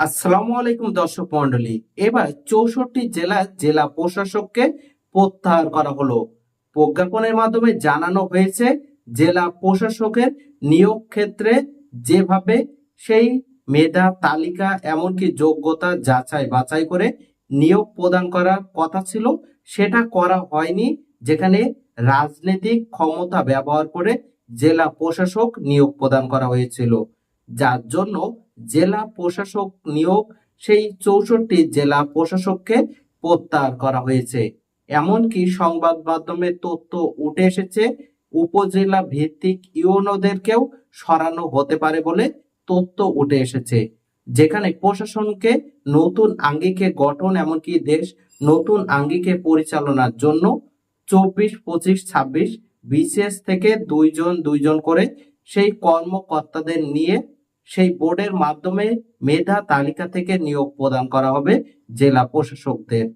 আসসালামু আলাইকুম দর্শক মন্ডলী এবার চৌষট্টি জেলার জেলা প্রশাসককে প্রত্যাহার করা হলো। প্রজ্ঞাপনের মাধ্যমে জানানো হয়েছে, জেলা প্রশাসকের নিয়োগ ক্ষেত্রে যেভাবে সেই মেধা, তালিকা, এমনকি যোগ্যতা যাচাই বাছাই করে নিয়োগ প্রদান করার কথা ছিল, সেটা করা হয়নি। যেখানে রাজনৈতিক ক্ষমতা ব্যবহার করে জেলা প্রশাসক নিয়োগ প্রদান করা হয়েছিল। যার জন্য জেলা প্রশাসক নিয়োগ, সেই চৌষট্টি জেলা প্রশাসককে প্রত্যাহার করা হয়েছে। এমনকি সংবাদ মাধ্যমে তথ্য উঠে এসেছে, উপজেলা ভিত্তিক ইউনোদেরকেও সরানো হতে পারে বলে তথ্য উঠে এসেছে। যেখানে প্রশাসনকে নতুন আঙ্গিকে গঠন, এমনকি দেশ নতুন আঙ্গিকে পরিচালনার জন্য চব্বিশ, পঁচিশ, ছাব্বিশ, বিশেষ থেকে দুইজন দুইজন করে সেই কর্মকর্তাদের নিয়ে সেই বোর্ডের মাধ্যমে মেধা তালিকা থেকে নিয়োগ প্রদান করা হবে জেলা প্রশাসকদের।